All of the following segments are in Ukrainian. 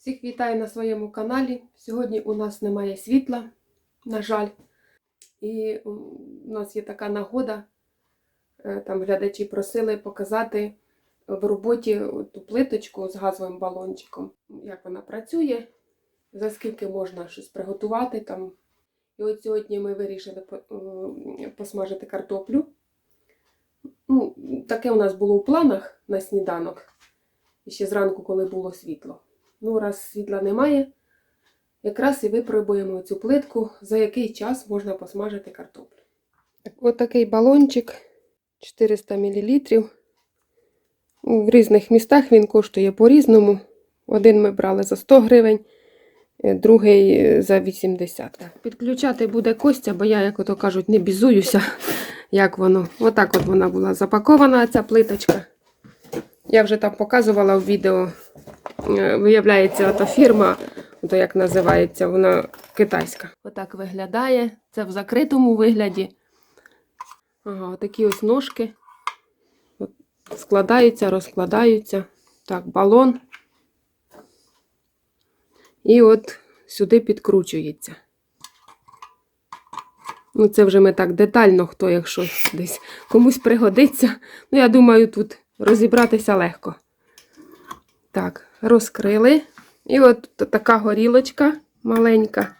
Всіх вітаю на своєму каналі. Сьогодні у нас немає світла, на жаль. І у нас є така нагода. е, Там глядачі просили показати в роботі ту плиточку з газовим балончиком, як вона працює, за скільки можна щось приготувати там. І от сьогодні ми вирішили е, посмажити картоплю. Ну, таке у нас було у планах на сніданок. І ще зранку, коли було світло. Ну, раз світла немає, якраз і випробуємо цю плитку, за який час можна посмажити картоплю. От такий балончик 400 мл. В різних містах він коштує по-різному. Один ми брали за 100 гривень, е, другий е, за 80. Так, Підключати буде Костя, бо я, як ото кажуть, не бізуюся, як воно. Отак от вона була запакована, ця плиточка. Я вже там показувала в відео. Е, Виявляється, ото фірма, ото як називається, вона китайська. Отак виглядає. Це в закритому вигляді. Ага, отакі ось ножки. От складаються, розкладаються. Так, балон. І от сюди підкручується. Ну, це вже ми так детально, хто, якщо десь комусь пригодиться. Ну, я думаю, тут розібратися легко. Так, розкрили. І от така горілочка маленька.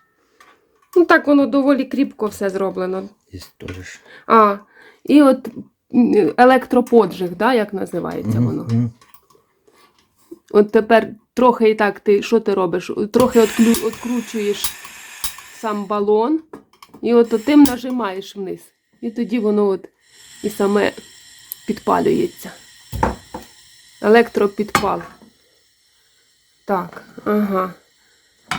Ну, так воно доволі кріпко все зроблено. А, і от електроподжиг, да, як називається Мгм, воно. От тепер трохи і так ти що ти робиш? Трохи отклю, откручуєш сам балон, і от тим нажимаєш вниз. І тоді воно от і саме підпалюється. Електропідпал. Так, ага.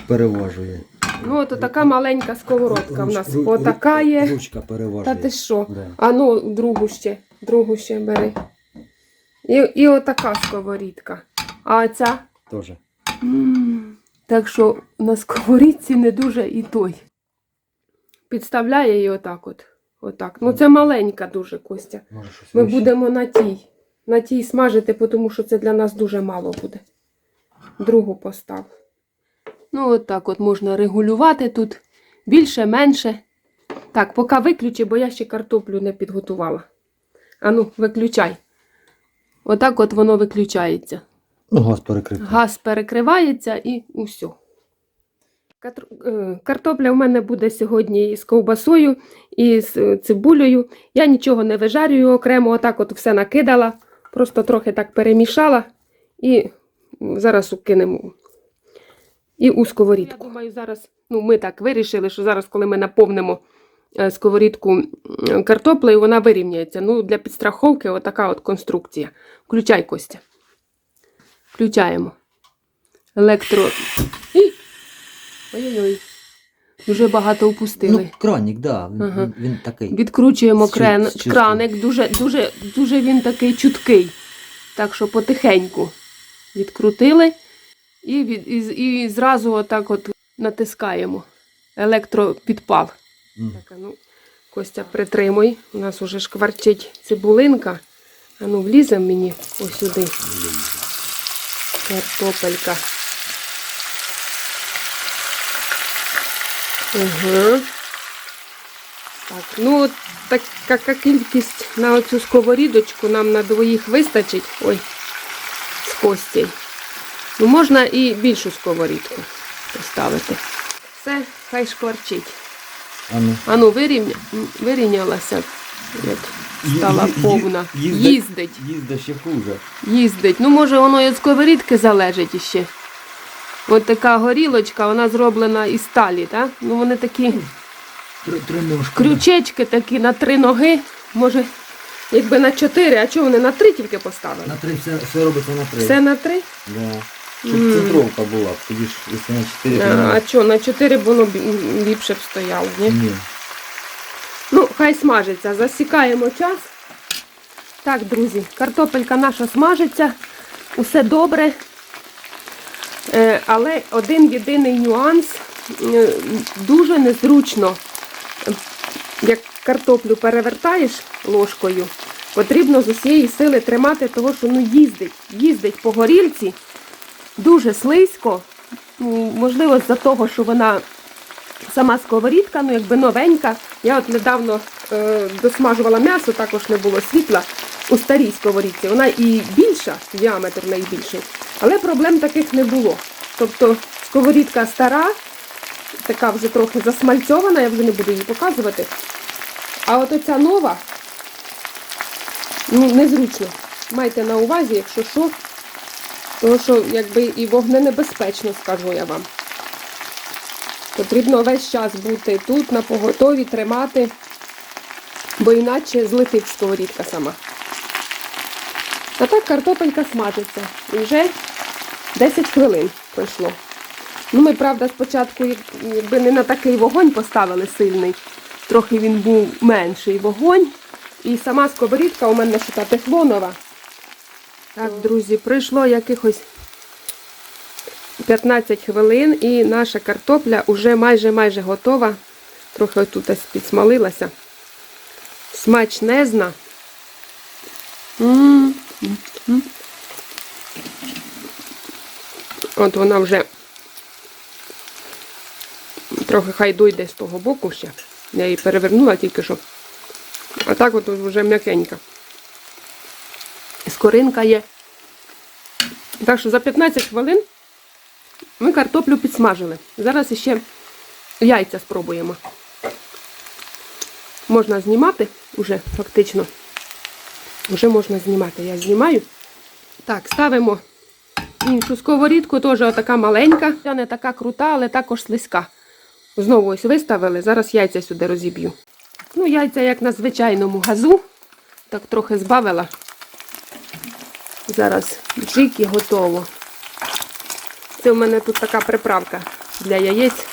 Переважує. Ну, от така маленька сковородка в нас. ру- Отака є. Ручка переважує. Та ти що? Да. А ну, другу ще, другу ще бери. І, і отака сковорідка. А ця. Тоже. М, Так що на сковорідці не дуже і той. Підставляє її отак от. Отак. Ну це маленька дуже Костя. Може Ми будемо на тій. На тій смажити, тому що це для нас дуже мало буде. Другу постав. Ну, от так от можна регулювати тут. Більше, менше. Так, поки виключи, бо я ще картоплю не підготувала. Ану, виключай. Отак от воно виключається. Ну, газ перекритий. Газ перекривається і усе. Картопля в мене буде сьогодні із ковбасою, і з е, цибулею. Я нічого не вижарюю окремо, отак от все накидала, просто трохи так перемішала і зараз кинемо і у сковорідку. Я думаю, зараз ну, ми так вирішили, що зараз, коли ми наповнимо е, сковорідку картоплею, вона вирівняється. Ну, для підстраховки отака от конструкція. Включай, Костя. Включаємо. Електро. Ой-ой-ой. Дуже багато упустили. Ну, кранік, да. Він, Ага. він, він такий. Відкручуємо крен, краник, дуже, дуже, дуже він такий чуткий. Так що потихеньку відкрутили і, від, і, і зразу отак от натискаємо. Електропідпал. М. Так, ну, Костя, притримуй. У нас уже шкварчить цибулинка. А ну, влізе мені ось сюди. Картопелька. Угу. Так, ну така кількість на оцю сковорідочку нам на двоїх вистачить. Ой, костей. Ну, можна і більшу сковорідку поставити. Все, хай шкварчить. А ну. А ну, вирівня... вирівнялася, як стала повна. їздить. Їздить. Їздить ще хуже. Їздить. Ну, може, воно від сковорідки залежить іще. От така горілочка, вона зроблена із сталі, так? Ну, вони такі Три, три ножки. крючечки такі на три ноги. Може, якби на чотири, а чого вони на три тільки поставили? На три все, все робиться на три. Все на три? Да. Щоб М. центровка була. Тоді ж, якщо на чотири, то А, на- а що, на чотири б воно б- ліпше б стояло, ні? Ні. Ну, хай смажиться. Засікаємо час. Так, друзі, картопелька наша смажиться. Усе добре. Е, але один єдиний нюанс. Е, дуже незручно. Е, Як картоплю перевертаєш ложкою, потрібно з усієї сили тримати, того, що ну їздить, їздить по горілці, дуже слизько. можливо, з-за того, що вона сама сковорідка, ну якби новенька. Я от недавно е, досмажувала м'ясо, також не було світла у старій сковорідці. Вона і більша, діаметр в неї більший, але проблем таких не було. Тобто сковорідка стара, така вже трохи засмальцьована, я вже не буду її показувати. А от оця нова, ну, незручно. Майте на увазі, якщо що, тому що якби і вогненебезпечно, скажу я вам. Потрібно весь час бути тут, на поготові, тримати, бо іначе злетить сковорідка сама. А так картопелька смажиться. І вже 10 хвилин пройшло. Ну, ми, правда, спочатку якби не на такий вогонь поставили сильний. Трохи він був менший вогонь. І сама сковорідка у мене ще та тефлонова. Так, друзі, пройшло якихось 15 хвилин і наша картопля вже майже майже готова. Трохи тут ось підсмалилася. Смачнезна. М. От вона вже трохи хай дойде з того боку ще. Я її перевернула тільки що. А так от вже м'якенька. Скоринка є. Так що за 15 хвилин ми картоплю підсмажили. Зараз ще яйця спробуємо. Можна знімати уже фактично. Вже можна знімати. Я знімаю. Так, ставимо іншу сковорідку, теж така маленька. Ця не така крута, але також слизька. Знову ось виставили. Зараз яйця сюди розіб'ю. Ну, яйця як на звичайному газу. Так трохи збавила. Зараз джик і готово. Це в мене тут така приправка для яєць.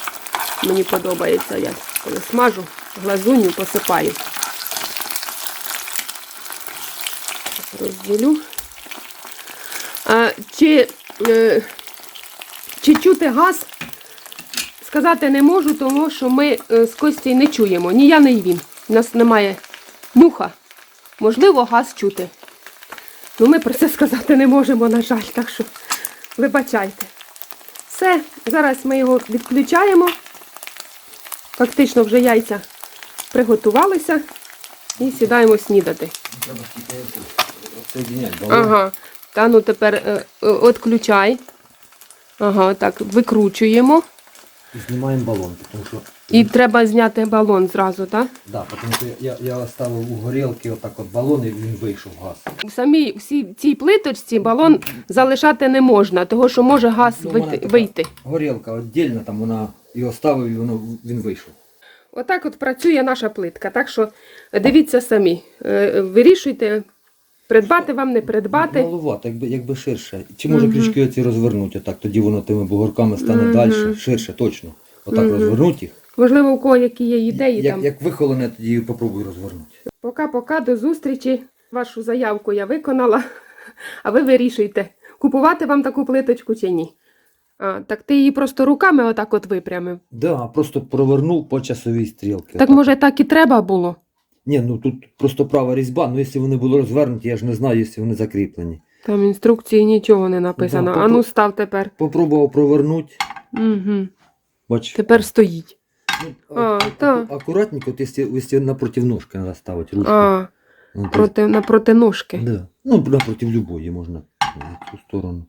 Мені подобається. Я коли смажу, глазунью посипаю. Розділю. А, чи, е, чи чути газ? Сказати не можу, тому що ми е, з Костю не чуємо. Ні я, ні він. У нас немає нюха. Можливо, газ чути. Ну, ми про це сказати не можемо, на жаль, так що вибачайте. Все, зараз ми його відключаємо. Фактично вже яйця приготувалися і сідаємо снідати. Ага. Та ну тепер е, е, відключай. Ага, так, викручуємо. Знімаємо балон, тому що... І треба зняти балон зразу, так? Да, тому що я, я ставив у горілки отак от балон і він вийшов газ. У самій всій цій плиточці балон залишати не можна, тому що може газ Ну, вийти. така вийти. Горілка віддільно, там вона його ставив і воно, він вийшов. Отак от працює наша плитка. Так що дивіться самі, Е, вирішуйте, придбати вам, не придбати. Малувато, якби, якби ширше. Чи може крючки оці розвернути отак, тоді воно тими бугорками стане далі, ширше, точно. Отак Мгм. розвернуть їх. Можливо, у кого які є ідеї як, там. як вихолоне, тоді попробуй розвернути. Пока-пока, до зустрічі. Вашу заявку я виконала, а ви вирішуйте, купувати вам таку плиточку чи ні. А, так ти її просто руками отак от випрямив. Да, просто провернув по часовій стрілці. Так може так і треба було. Ні, ну тут просто права різьба, ну якщо вони були розвернуті, я ж не знаю, якщо вони закріплені. Там інструкції нічого не написано. Да, а ну став тепер. Попробував провернути, Угу. бач. Тепер стоїть. Ну, А, а, та. акуратненько, от якщо, якщо напротив ножки треба ставити ручку. А, Ну, проти, напроти ножки. Да. Ну, напротив любої можна в цю сторону.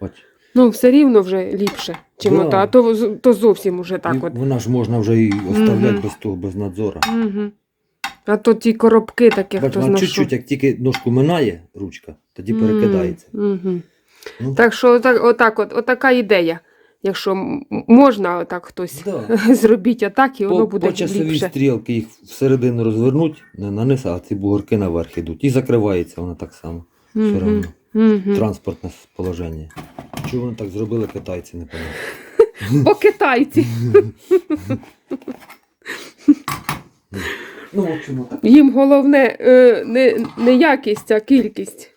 Бач. Ну, все рівно вже ліпше, чим Да. ото, а то, то зовсім уже так І от. Вона ж можна вже і оставляти Мгм. без того, без надзору. Угу. А то ті коробки Бач, хто знайшов. чуть-чуть, як тільки ножку минає ручка, тоді перекидається. Угу. Ну, Так що отак, отак от, отака ідея. Якщо м- можна отак хтось да. зробіть отак, і воно По, буде по часовій ліпше. стрілки їх всередину розвернуть, не а ці бугорки наверх ідуть. І закривається вона так само. Все Мгм. одно. Мгм. Транспортне положення. Чому вони так зробили, китайці, не пам'ятаю. Бо китайці. Ну, в общем. Їм головне е, не, не якість, а кількість.